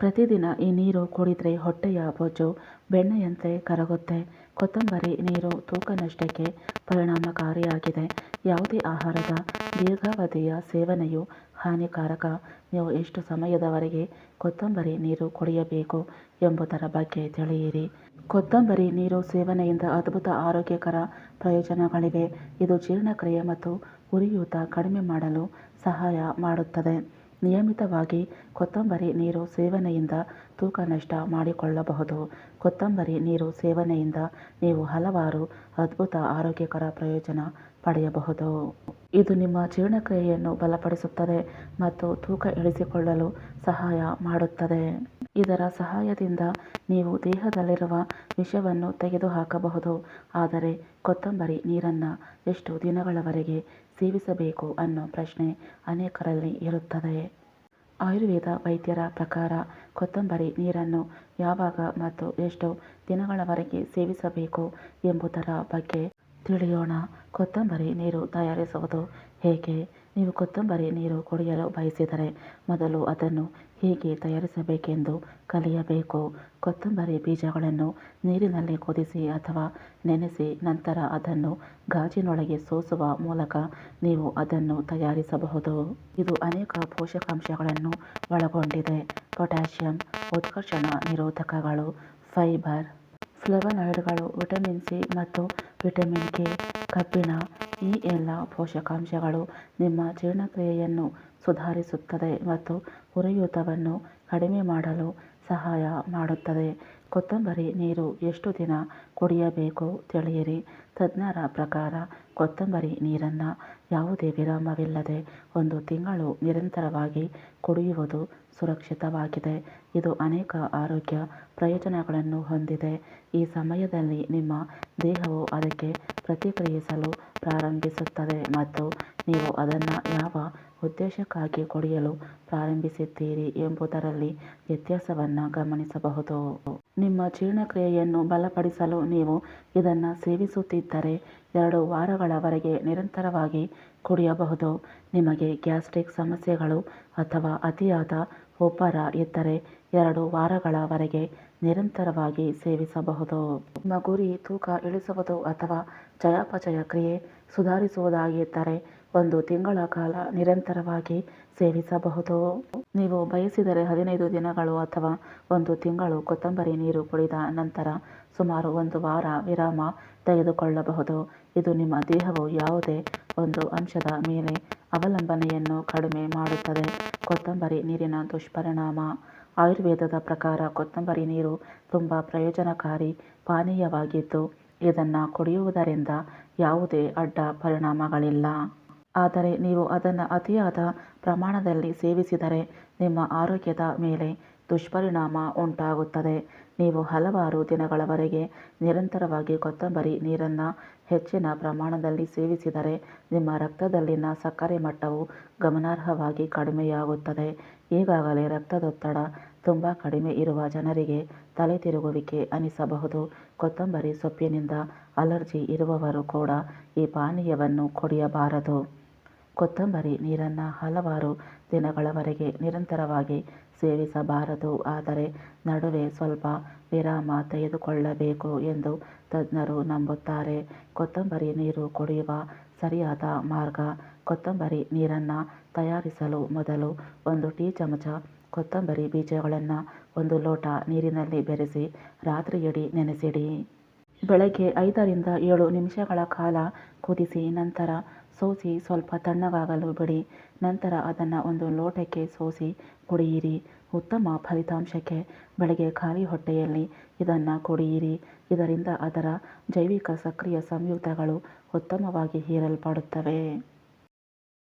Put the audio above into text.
ಪ್ರತಿದಿನ ಈ ನೀರು ಕುಡಿದ್ರೆ ಹೊಟ್ಟೆಯ ಬೊಜ್ಜು, ಬೆಣ್ಣೆಯಂತೆ ಕರಗುತ್ತೆ. ಕೊತ್ತಂಬರಿ ನೀರು ತೂಕ ನಷ್ಟಕ್ಕೆ ಪರಿಣಾಮಕಾರಿಯಾಗಿದೆ. ಯಾವುದೇ ಆಹಾರದ ದೀರ್ಘಾವಧಿಯ ಸೇವನೆಯು ಹಾನಿಕಾರಕ. ನೀವು ಎಷ್ಟು ಸಮಯದವರೆಗೆ ಕೊತ್ತಂಬರಿ ನೀರು ಕುಡಿಯಬೇಕು ಎಂಬುದರ ಬಗ್ಗೆ ತಿಳಿಯಿರಿ. ಕೊತ್ತಂಬರಿ ನೀರು ಸೇವನೆಯಿಂದ ಅದ್ಭುತ ಆರೋಗ್ಯಕರ ಪ್ರಯೋಜನಗಳಿವೆ. ಇದು ಜೀರ್ಣಕ್ರಿಯೆ ಮತ್ತು ಉರಿಯೂತ ಕಡಿಮೆ ಮಾಡಲು ಸಹಾಯ ಮಾಡುತ್ತದೆ. ನಿಯಮಿತವಾಗಿ ಕೊತ್ತಂಬರಿ ನೀರು ಸೇವನೆಯಿಂದ ತೂಕ ನಷ್ಟ ಮಾಡಿಕೊಳ್ಳಬಹುದು. ಕೊತ್ತಂಬರಿ ನೀರು ಸೇವನೆಯಿಂದ ನೀವು ಹಲವಾರು ಅದ್ಭುತ ಆರೋಗ್ಯಕರ ಪ್ರಯೋಜನ ಪಡೆಯಬಹುದು. ಇದು ನಿಮ್ಮ ಜೀರ್ಣಕ್ರಿಯೆಯನ್ನು ಬಲಪಡಿಸುತ್ತದೆ ಮತ್ತು ತೂಕ ಇಳಿಸಿಕೊಳ್ಳಲು ಸಹಾಯ ಮಾಡುತ್ತದೆ. ಇದರ ಸಹಾಯದಿಂದ ನೀವು ದೇಹದಲ್ಲಿರುವ ವಿಷವನ್ನು ತೆಗೆದುಹಾಕಬಹುದು. ಆದರೆ ಕೊತ್ತಂಬರಿ ನೀರನ್ನು ಎಷ್ಟು ದಿನಗಳವರೆಗೆ ಸೇವಿಸಬೇಕು ಅನ್ನೋ ಪ್ರಶ್ನೆ ಅನೇಕರಲ್ಲಿ ಇರುತ್ತದೆ. ಆಯುರ್ವೇದ ವೈದ್ಯರ ಪ್ರಕಾರ ಕೊತ್ತಂಬರಿ ನೀರನ್ನು ಯಾವಾಗ ಮತ್ತು ಎಷ್ಟು ದಿನಗಳವರೆಗೆ ಸೇವಿಸಬೇಕು ಎಂಬುದರ ಬಗ್ಗೆ ತಿಳಿಯೋಣ. ಕೊತ್ತಂಬರಿ ನೀರು ತಯಾರಿಸುವುದು ಹೇಗೆ? ನೀವು ಕೊತ್ತಂಬರಿ ನೀರು ಕುಡಿಯಲು ಬಯಸಿದರೆ ಮೊದಲು ಅದನ್ನು ಹೇಗೆ ತಯಾರಿಸಬೇಕೆಂದು ಕಲಿಯಬೇಕು. ಕೊತ್ತಂಬರಿ ಬೀಜಗಳನ್ನು ನೀರಿನಲ್ಲಿ ಕುದಿಸಿ ಅಥವಾ ನೆನೆಸಿ ನಂತರ ಅದನ್ನು ಗಾಜಿನೊಳಗೆ ಸೋಸುವ ಮೂಲಕ ನೀವು ಅದನ್ನು ತಯಾರಿಸಬಹುದು. ಇದು ಅನೇಕ ಪೋಷಕಾಂಶಗಳನ್ನು ಒಳಗೊಂಡಿದೆ. ಪೊಟ್ಯಾಷಿಯಂ, ಉತ್ಕರ್ಷಣ ನಿರೋಧಕಗಳು, ಫೈಬರ್ ಫ್ಲೇವನಾಯ್ಡ್ಗಳು ವಿಟಮಿನ್ ಸಿ ಮತ್ತು ವಿಟಮಿನ್ ಕೆ, ಕಬ್ಬಿಣ, ಈ ಎಲ್ಲ ಪೋಷಕಾಂಶಗಳು ನಿಮ್ಮ ಜೀರ್ಣಕ್ರಿಯೆಯನ್ನು ಸುಧಾರಿಸುತ್ತದೆ ಮತ್ತು ಉರಿಯೂತವನ್ನು ಕಡಿಮೆ ಮಾಡಲು ಸಹಾಯ ಮಾಡುತ್ತದೆ. ಕೊತ್ತಂಬರಿ ನೀರು ಎಷ್ಟು ದಿನ ಕುಡಿಯಬೇಕು ತಿಳಿಯಿರಿ. ತಜ್ಞರ ಪ್ರಕಾರ ಕೊತ್ತಂಬರಿ ನೀರನ್ನು ಯಾವುದೇ ವಿರಾಮವಿಲ್ಲದೆ ಒಂದು ತಿಂಗಳು ನಿರಂತರವಾಗಿ ಕುಡಿಯುವುದು ಸುರಕ್ಷಿತವಾಗಿದೆ. ಇದು ಅನೇಕ ಆರೋಗ್ಯ ಪ್ರಯೋಜನಗಳನ್ನು ಹೊಂದಿದೆ. ಈ ಸಮಯದಲ್ಲಿ ನಿಮ್ಮ ದೇಹವು ಅದಕ್ಕೆ ಪ್ರತಿಕ್ರಿಯಿಸಲು ಪ್ರಾರಂಭಿಸುತ್ತದೆ ಮತ್ತು ನೀವು ಅದನ್ನು ಯಾವ ಉದ್ದೇಶಕ್ಕಾಗಿ ಕುಡಿಯಲು ಪ್ರಾರಂಭಿಸಿದ್ದೀರಿ ಎಂಬುದರಲ್ಲಿ ವ್ಯತ್ಯಾಸವನ್ನು ಗಮನಿಸಬಹುದು. ನಿಮ್ಮ ಜೀರ್ಣಕ್ರಿಯೆಯನ್ನು ಬಲಪಡಿಸಲು ನೀವು ಇದನ್ನು ಸೇವಿಸುತ್ತಿದ್ದರೆ ಎರಡು ವಾರಗಳವರೆಗೆ ನಿರಂತರವಾಗಿ ಕುಡಿಯಬಹುದು. ನಿಮಗೆ ಗ್ಯಾಸ್ಟ್ರಿಕ್ ಸಮಸ್ಯೆಗಳು ಅಥವಾ ಅತಿಯಾದ ಉಬ್ಬರ ಇದ್ದರೆ ಎರಡು ವಾರಗಳವರೆಗೆ ನಿರಂತರವಾಗಿ ಸೇವಿಸಬಹುದು. ನಿಮ್ಮ ಗುರಿ ತೂಕ ಇಳಿಸುವುದು ಅಥವಾ ಚಯಾಪಚಯ ಕ್ರಿಯೆ ಸುಧಾರಿಸುವುದಾಗಿದ್ದರೆ ಒಂದು ತಿಂಗಳ ಕಾಲ ನಿರಂತರವಾಗಿ ಸೇವಿಸಬಹುದು. ನೀವು ಬಯಸಿದರೆ ಹದಿನೈದು ದಿನಗಳು ಅಥವಾ ಒಂದು ತಿಂಗಳು ಕೊತ್ತಂಬರಿ ನೀರು ಕುಡಿದ ನಂತರ ಸುಮಾರು ಒಂದು ವಾರ ವಿರಾಮ ತೆಗೆದುಕೊಳ್ಳಬಹುದು. ಇದು ನಿಮ್ಮ ದೇಹವು ಯಾವುದೇ ಒಂದು ಅಂಶದ ಮೇಲೆ ಅವಲಂಬನೆಯನ್ನು ಕಡಿಮೆ ಮಾಡುತ್ತದೆ. ಕೊತ್ತಂಬರಿ ನೀರಿನ ದುಷ್ಪರಿಣಾಮ. ಆಯುರ್ವೇದದ ಪ್ರಕಾರ ಕೊತ್ತಂಬರಿ ನೀರು ತುಂಬ ಪ್ರಯೋಜನಕಾರಿ ಪಾನೀಯವಾಗಿದ್ದು, ಇದನ್ನು ಕುಡಿಯುವುದರಿಂದ ಯಾವುದೇ ಅಡ್ಡ ಪರಿಣಾಮಗಳಿಲ್ಲ. ಆದರೆ ನೀವು ಅದನ್ನು ಅತಿಯಾದ ಪ್ರಮಾಣದಲ್ಲಿ ಸೇವಿಸಿದರೆ ನಿಮ್ಮ ಆರೋಗ್ಯದ ಮೇಲೆ ದುಷ್ಪರಿಣಾಮ ಉಂಟಾಗುತ್ತದೆ. ನೀವು ಹಲವಾರು ದಿನಗಳವರೆಗೆ ನಿರಂತರವಾಗಿ ಕೊತ್ತಂಬರಿ ನೀರನ್ನು ಹೆಚ್ಚಿನ ಪ್ರಮಾಣದಲ್ಲಿ ಸೇವಿಸಿದರೆ ನಿಮ್ಮ ರಕ್ತದಲ್ಲಿನ ಸಕ್ಕರೆ ಮಟ್ಟವು ಗಮನಾರ್ಹವಾಗಿ ಕಡಿಮೆಯಾಗುತ್ತದೆ. ಈಗಾಗಲೇ ರಕ್ತದೊತ್ತಡ ತುಂಬ ಕಡಿಮೆ ಇರುವ ಜನರಿಗೆ ತಲೆ ತಿರುಗುವಿಕೆ ಅನಿಸಬಹುದು. ಕೊತ್ತಂಬರಿ ಸೊಪ್ಪಿನಿಂದ ಅಲರ್ಜಿ ಇರುವವರು ಕೂಡ ಈ ಪಾನೀಯವನ್ನು ಕುಡಿಯಬಾರದು. ಕೊತ್ತಂಬರಿ ನೀರನ್ನು ಹಲವಾರು ದಿನಗಳವರೆಗೆ ನಿರಂತರವಾಗಿ ಸೇವಿಸಬಾರದು. ಆದರೆ ನಡುವೆ ಸ್ವಲ್ಪ ವಿರಾಮ ತೆಗೆದುಕೊಳ್ಳಬೇಕು ಎಂದು ತಜ್ಞರು ನಂಬುತ್ತಾರೆ. ಕೊತ್ತಂಬರಿ ನೀರು ಕುಡಿಯುವ ಸರಿಯಾದ ಮಾರ್ಗ ಕೊತ್ತಂಬರಿ ನೀರನ್ನು ತಯಾರಿಸಲು ಮೊದಲು ಒಂದು ಟೀ ಚಮಚ ಕೊತ್ತಂಬರಿ ಬೀಜಗಳನ್ನು ಒಂದು ಲೋಟ ನೀರಿನಲ್ಲಿ ಬೆರೆಸಿ ರಾತ್ರಿಯಿಡಿ ನೆನೆಸಿಡಿ. ಬೆಳಗ್ಗೆ ಐದರಿಂದ ಏಳು ನಿಮಿಷಗಳ ಕಾಲ ಕುದಿಸಿ ನಂತರ ಸೋಸಿ ಸ್ವಲ್ಪ ತಣ್ಣಗಾಗಲು ಬಿಡಿ. ನಂತರ ಅದನ್ನು ಒಂದು ಲೋಟಕ್ಕೆ ಸೋಸಿ ಕುಡಿಯಿರಿ. ಉತ್ತಮ ಫಲಿತಾಂಶಕ್ಕೆ ಬೆಳಗ್ಗೆ ಖಾಲಿ ಹೊಟ್ಟೆಯಲ್ಲಿ ಇದನ್ನು ಕುಡಿಯಿರಿ. ಇದರಿಂದ ಅದರ ಜೈವಿಕ ಸಕ್ರಿಯ ಸಂಯುಕ್ತಗಳು ಉತ್ತಮವಾಗಿ ಹೀರಲ್ಪಡುತ್ತವೆ.